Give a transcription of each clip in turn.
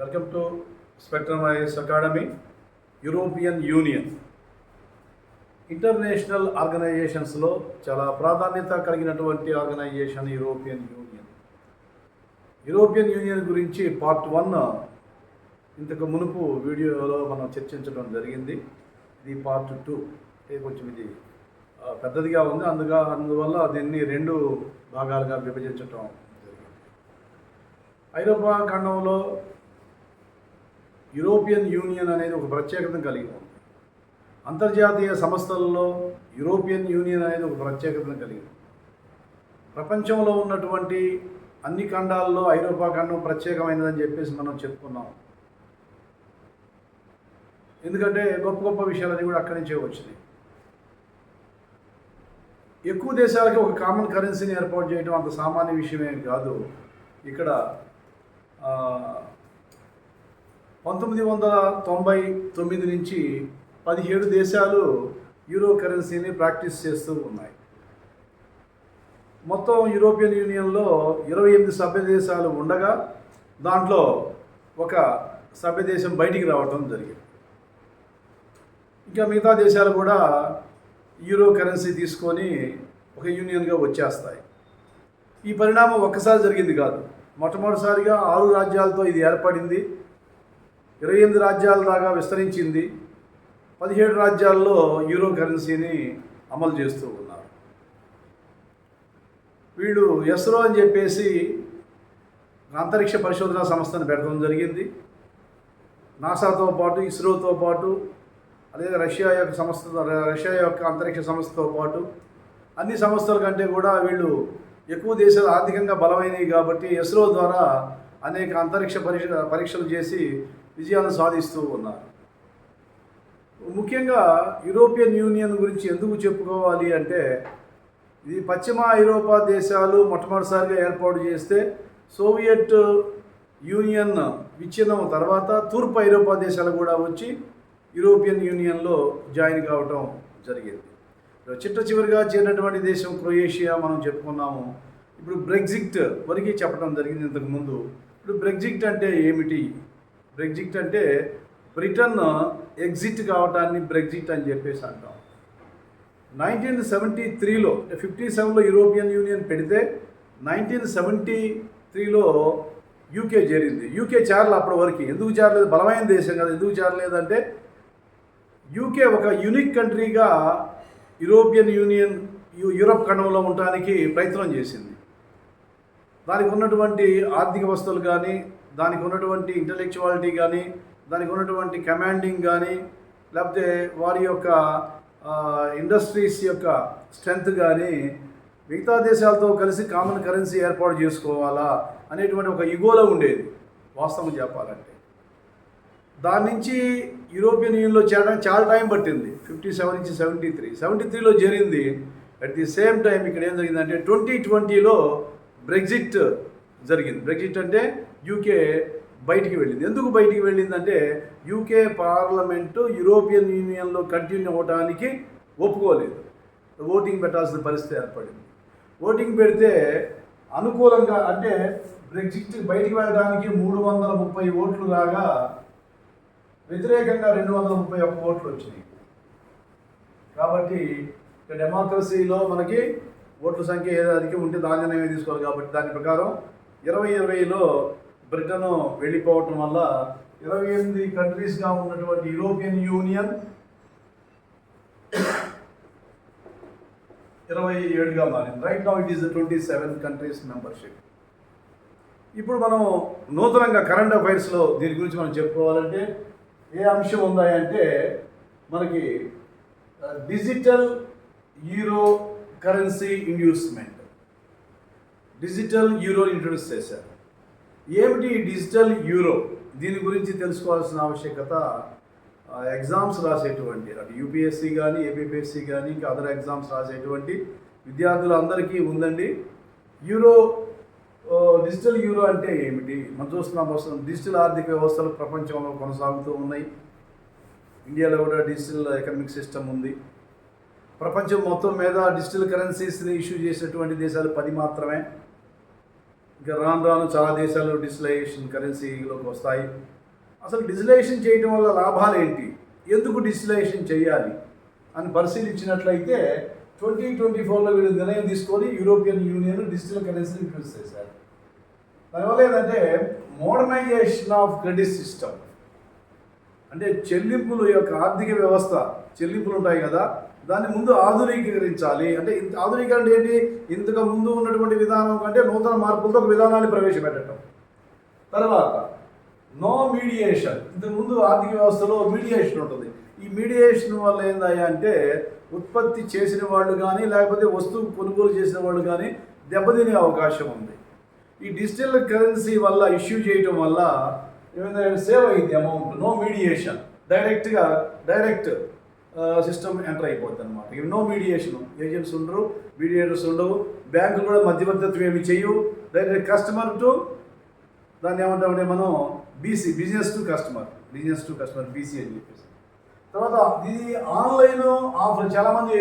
Welcome to spectrum IS academy European Union. International ఆర్గనైజేషన్స్లో చాలా ప్రాధాన్యత కలిగినటువంటి organisation European Union. European Union గురించి part one ఇంతకు మునుపు వీడియోలో మనం చర్చించడం జరిగింది. ఇది పార్ట్ టూ. కొంచెం ఇది పెద్దదిగా ఉంది. అందుగా అందువల్ల దీన్ని రెండు భాగాలుగా విభజించటం జరిగింది. ఐరోపా ఖండంలో యూరోపియన్ యూనియన్ అనేది ఒక ప్రత్యేకతను కలిగి ఉంది. అంతర్జాతీయ సంస్థలలో యూరోపియన్ యూనియన్ అనేది ఒక ప్రత్యేకతను కలిగి ఉంది. ప్రపంచంలో ఉన్నటువంటి అన్ని ఖండాల్లో ఐరోపా ఖండం ప్రత్యేకమైనదని చెప్పేసి మనం చెప్పుకున్నాం. ఎందుకంటే గొప్ప గొప్ప విషయాలన్నీ కూడా అక్కడి నుంచే వచ్చినాయి. ఎక్కువ దేశాలకి ఒక కామన్ కరెన్సీని ఏర్పాటు చేయడం అంత సామాన్య విషయమే కాదు. ఇక్కడ పంతొమ్మిది వందల తొంభై తొమ్మిది నుంచి పదిహేడు దేశాలు యూరో కరెన్సీని ప్రాక్టీస్ చేస్తూ ఉన్నాయి. మొత్తం యూరోపియన్ యూనియన్లో ఇరవై ఎనిమిది సభ్య దేశాలు ఉండగా దాంట్లో ఒక సభ్య దేశం బయటికి రావటం జరిగింది. ఇంకా మిగతా దేశాలు కూడా యూరో కరెన్సీ తీసుకొని ఒక యూనియన్గా వచ్చేస్తాయి. ఈ పరిణామం ఒక్కసారి జరిగింది కాదు. మొట్టమొదటిసారిగా ఆరు రాజ్యాలతో ఇది ఏర్పడింది. ఇరవై ఎనిమిది రాజ్యాల దాకా విస్తరించింది. పదిహేడు రాజ్యాల్లో యూరో కరెన్సీని అమలు చేస్తూ ఉన్నారు. వీళ్ళు ఎస్రో అని చెప్పేసి అంతరిక్ష పరిశోధనా సంస్థను పెట్టడం జరిగింది. నాసాతో పాటు ఇస్రోతో పాటు అదే రష్యా యొక్క సంస్థ రష్యా యొక్క అంతరిక్ష సంస్థతో పాటు అన్ని సంస్థల కంటే కూడా వీళ్ళు ఎక్కువ దేశాలు ఆర్థికంగా బలమైనవి కాబట్టి ఇస్రో ద్వారా అనేక అంతరిక్ష పరీక్ష పరీక్షలు చేసి విజయాలను సాధిస్తూ ఉన్నారు. ముఖ్యంగా యూరోపియన్ యూనియన్ గురించి ఎందుకు చెప్పుకోవాలి అంటే ఇది పశ్చిమ ఐరోపా దేశాలు మొట్టమొదటిసారిగా ఏర్పాటు చేస్తే సోవియట్ యూనియన్ విచ్ఛిన్నం తర్వాత తూర్పు ఐరోపా దేశాలు కూడా వచ్చి యూరోపియన్ యూనియన్లో జాయిన్ కావటం జరిగింది. చిట్ట చివరిగా చేరినటువంటి దేశం క్రొయేషియా మనం చెప్పుకున్నాము. ఇప్పుడు బ్రెగ్జిట్ వరకు చెప్పడం జరిగింది ఇంతకుముందు. ఇప్పుడు బ్రెగ్జిట్ అంటే ఏమిటి? బ్రెగ్జిట్ అంటే బ్రిటన్ ఎగ్జిట్ కావటాన్ని బ్రెగ్జిట్ అని చెప్పేసి అంటాం. నైన్టీన్ సెవెంటీ త్రీలో ఫిఫ్టీ సెవెన్లో యూరోపియన్ యూనియన్ పెడితే నైన్టీన్ సెవెంటీ త్రీలో యూకే చేరింది. యూకే చేరలేదు అప్పటి వరకు. ఎందుకు చేరలేదు? బలమైన దేశం కదా. ఎందుకు చేరలేదంటే యూకే ఒక యూనిక్ కంట్రీగా యూరోపియన్ యూనియన్ యూరప్ ఖండంలో ఉండడానికి ప్రయత్నం చేసింది. దానికి ఉన్నటువంటి ఆర్థిక వస్తువులు కానీ దానికి ఉన్నటువంటి ఇంటలెక్చువాలిటీ కానీ దానికి ఉన్నటువంటి కమాండింగ్ కానీ లేకపోతే వారి యొక్క ఇండస్ట్రీస్ యొక్క స్ట్రెంగ్త్ కానీ మిగతా దేశాలతో కలిసి కామన్ కరెన్సీ ఏర్పాటు చేసుకోవాలా అనేటువంటి ఒక ఇగోలో ఉండేది వాస్తవం చెప్పాలంటే. దాని నుంచి యూరోపియన్ యూనియన్లో చేరడానికి చాలా టైం పట్టింది ఫిఫ్టీ సెవెన్ నుంచి సెవెంటీ త్రీ సెవెంటీ త్రీలో జరిగింది అట్ ది సేమ్ టైం ఇక్కడ ఏం జరిగిందంటే ట్వంటీ ట్వంటీలో బ్రెగ్జిట్ జరిగింది. బ్రెగ్జిట్ అంటే యూకే బయటికి వెళ్ళింది. ఎందుకు బయటికి వెళ్ళిందంటే యూకే పార్లమెంటు యూరోపియన్ యూనియన్లో కంటిన్యూ అవ్వడానికి ఒప్పుకోలేదు. ఓటింగ్ పెట్టాల్సిన పరిస్థితి ఏర్పడింది. ఓటింగ్ పెడితే అనుకూలంగా అంటే బ్రెగ్జిట్ బయటికి వెళ్ళడానికి మూడు వందల ముప్పై ఓట్లు రాగా వ్యతిరేకంగా రెండు వందల ముప్పై ఒక్క ఓట్లు వచ్చినాయి. కాబట్టి డెమోక్రసీలో మనకి ఓట్ల సంఖ్య ఏదానికి ఉంటే దాన్ని తీసుకోవాలి కాబట్టి దాని ప్రకారం ఇరవై ఇరవైలో బ్రిటన్ వెళ్ళిపోవటం వల్ల ఇరవై ఎనిమిది కంట్రీస్గా ఉన్నటువంటి యూరోపియన్ యూనియన్ ఇరవై ఏడుగా మారింది. Right now it is twenty seven countries membership ఇప్పుడు మనం నూతనంగా కరెంట్ అఫైర్స్లో దీని గురించి మనం చెప్పుకోవాలంటే ఏ అంశం ఉందా అంటే మనకి digital euro currency inducement digital euro introduce చేశారు. ఏమిటి డిజిటల్ యూరో? దీని గురించి తెలుసుకోవాల్సిన ఆవశ్యకత ఎగ్జామ్స్ రాసేటువంటి అటు యూపీఎస్సీ కానీ ఏపీపీఎస్సి కానీ ఇంకా అదర్ ఎగ్జామ్స్ రాసేటువంటి విద్యార్థులందరికీ ఉందండి. యూరో డిజిటల్ యూరో అంటే ఏమిటి? మనం చూస్తున్నాం అవసరం డిజిటల్ ఆర్థిక వ్యవస్థలు ప్రపంచంలో కొనసాగుతూ ఉన్నాయి. ఇండియాలో కూడా డిజిటల్ ఎకనామిక్ సిస్టమ్ ఉంది. ప్రపంచం మొత్తం మీద డిజిటల్ కరెన్సీస్ని ఇష్యూ చేసినటువంటి దేశాలు పది మాత్రమే. ఇంకా రాను రాను చాలా దేశాలు డిజిటలైజేషన్ కరెన్సీలోకి వస్తాయి. అసలు డిజిటలైజేషన్ చేయడం వల్ల లాభాలు ఏంటి? ఎందుకు డిజిటలైజేషన్ చేయాలి? అని పరిశీలించినట్లయితే ట్వంటీ ట్వంటీ ఫోర్లో వీళ్ళు నిర్ణయం తీసుకొని యూరోపియన్ యూనియన్ డిజిటల్ కరెన్సీని ఇంట్రడ్యూస్ చేశారు. దానివల్ల ఏంటంటే మోడర్నైజేషన్ ఆఫ్ క్రెడిట్ సిస్టమ్. అంటే చెల్లింపుల యొక్క ఆర్థిక వ్యవస్థ చెల్లింపులు ఉంటాయి కదా దాన్ని ముందు ఆధునీకరించాలి. అంటే ఇంత ఆధునీకరణ ఏంటి? ఇంతకు ముందు ఉన్నటువంటి విధానం కంటే నూతన మార్పులతో ఒక విధానాన్ని ప్రవేశపెట్టడం. తర్వాత నో మీడియేషన్ ఇంతకు ముందు ఆర్థిక వ్యవస్థలో మీడియేషన్ ఉంటుంది. ఈ మీడియేషన్ వల్ల ఏందయ్యా అంటే ఉత్పత్తి చేసిన వాళ్ళు కానీ లేకపోతే వస్తువు కొనుగోలు చేసిన వాళ్ళు కానీ దెబ్బతినే అవకాశం ఉంది. ఈ డిజిటల్ కరెన్సీ వల్ల ఇష్యూ చేయటం వల్ల ఏమైందంటే సేవ్ అయింది అమౌంట్ నో మీడియేషన్ డైరెక్ట్గా డైరెక్ట్ సిస్టమ్ ఎంటర్ అయిపోద్ది అనమాట ఇవి నో మీడియేషన్ ఏజెంట్స్ ఉండరు మీడియేటర్స్ ఉండవు. బ్యాంకులు కూడా మధ్యవర్తిత్వం ఏమి చేయవు. డైరెక్ట్ కస్టమర్ టు దాన్ని ఏమంటామంటే మనం BC business to customer business to customer BC అని చెప్పేసి. తర్వాత ఇది ఆన్లైన్ ఆఫర్ చాలామంది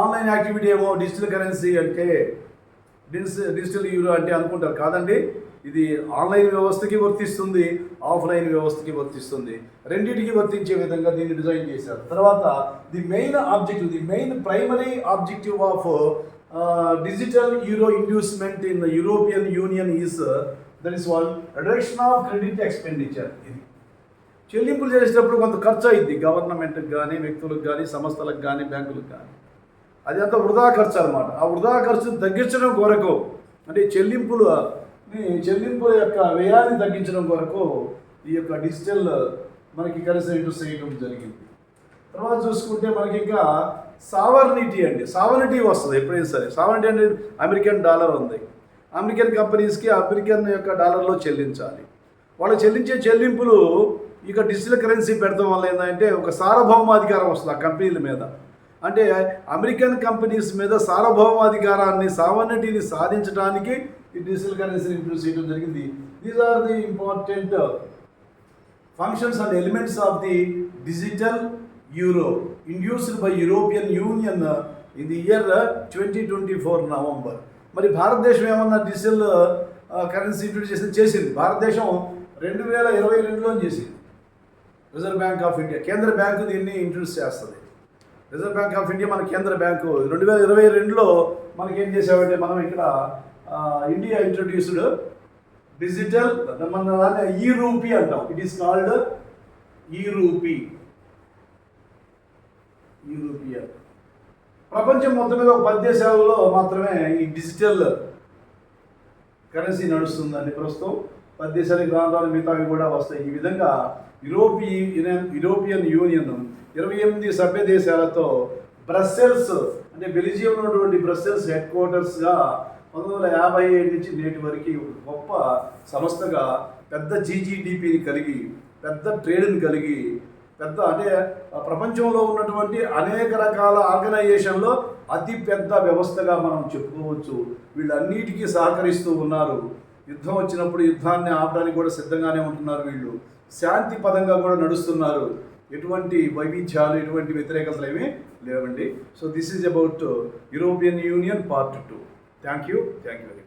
ఆన్లైన్ యాక్టివిటీ ఏమో డిజిటల్ కరెన్సీ అంటే డిజిటల్ డిజిటల్ యూరో అంటే అనుకుంటారు. కాదండి? ఇది ఆన్లైన్ వ్యవస్థకి వర్తిస్తుంది ఆఫ్లైన్ వ్యవస్థకి వర్తిస్తుంది. రెండింటికి వర్తించే విధంగా దీన్ని డిజైన్ చేశారు. తర్వాత the main objective the main primary objective of digital euro inducement in European union is that is wall reduction of credit expenditure. ఇది చెల్లింపులు చేసేటప్పుడు కొంత ఖర్చు అయింది గవర్నమెంట్కి కానీ వ్యక్తులకు కానీ సంస్థలకు కానీ బ్యాంకులకు కానీ అది అంత వృధా ఖర్చు అనమాట ఆ వృధా ఖర్చును తగ్గించడం కొరకు అంటే చెల్లింపులు చెల్లింపుల యొక్క వ్యయాన్ని తగ్గించడం కొరకు ఈ యొక్క డిజిటల్ మనకి కరెన్సీ చేయడం జరిగింది. తర్వాత చూసుకుంటే మనకి ఇంకా సావర్నిటీ అండి. సావర్నిటీ వస్తుంది ఎప్పుడైనా సరే. సావర్నిటీ అంటే అమెరికన్ డాలర్ ఉంది. అమెరికన్ కంపెనీస్కి అమెరికన్ యొక్క డాలర్లో చెల్లించాలి. వాళ్ళు చెల్లించే చెల్లింపులు ఇక డిజిటల్ కరెన్సీ పెడతాం వల్ల ఏంటంటే ఒక సార్వభౌమాధికారం వస్తుంది ఆ కంపెనీల మీద. అంటే అమెరికన్ కంపెనీస్ మీద సార్వభౌమాధికారాన్ని సావర్నిటీని సాధించడానికి ఈ డిజిటల్ కరెన్సీని ఇంట్రడ్యూస్ చేయడం జరిగింది. These are the important functions and elements of the digital euro induced by European union in the year twenty twenty four November మరి భారతదేశం ఏమన్నా డిజిటల్ కరెన్సీ ఇంట్రడ్యూస్ చేసింది చేసింది? భారతదేశం రెండు వేల ఇరవై రెండులో చేసింది. రిజర్వ్ బ్యాంక్ ఆఫ్ ఇండియా కేంద్ర బ్యాంకు దీన్ని ఇంట్రడ్యూస్ చేస్తుంది. రిజర్వ్ బ్యాంక్ ఆఫ్ ఇండియా మన కేంద్ర బ్యాంకు. రెండు వేల ఇరవై రెండులో మనకేం చేసామంటే మనం ఇక్కడ ఇండియా ఇంట్రడ్యూస్డ్ డిజిటల్ మన దాన్ని ఈ రూపీ అంటాం. It is called e rupee e rupee ప్రపంచం మొత్తం మీద ఒక పది దేశాలలో మాత్రమే ఈ డిజిటల్ కరెన్సీ నడుస్తుందండి ప్రస్తుతం. పది దేశాలకు రాను మిగతావి కూడా వస్తాయి. ఈ విధంగా యూరోపియన్ యూరోపియన్ యూనియన్ ఇరవై ఎనిమిది సభ్య దేశాలతో బ్రస్సెల్స్ అంటే బెల్జియం ఉన్నటువంటి బ్రస్సెల్స్ హెడ్ క్వార్టర్స్గా పంతొమ్మిది వందల యాభై ఏడు నుంచి నేటి వరకు గొప్ప సంస్థగా పెద్ద జీజీడిపిని కలిగి పెద్ద ట్రేడ్ని కలిగి పెద్ద అంటే ప్రపంచంలో ఉన్నటువంటి అనేక రకాల ఆర్గనైజేషన్లో అతి పెద్ద వ్యవస్థగా మనం చెప్పుకోవచ్చు. వీళ్ళన్నిటికీ సహకరిస్తూ ఉన్నారు. యుద్ధం వచ్చినప్పుడు యుద్ధాన్ని ఆపడానికి కూడా సిద్ధంగానే ఉంటున్నారు వీళ్ళు. శాంతి పదంగా కూడా నడుస్తున్నారు. ఎటువంటి వైవిధ్యాలు ఎటువంటి వ్యతిరేకతలు ఏమీ లేవండి. So this is about European union part two thank you thank you very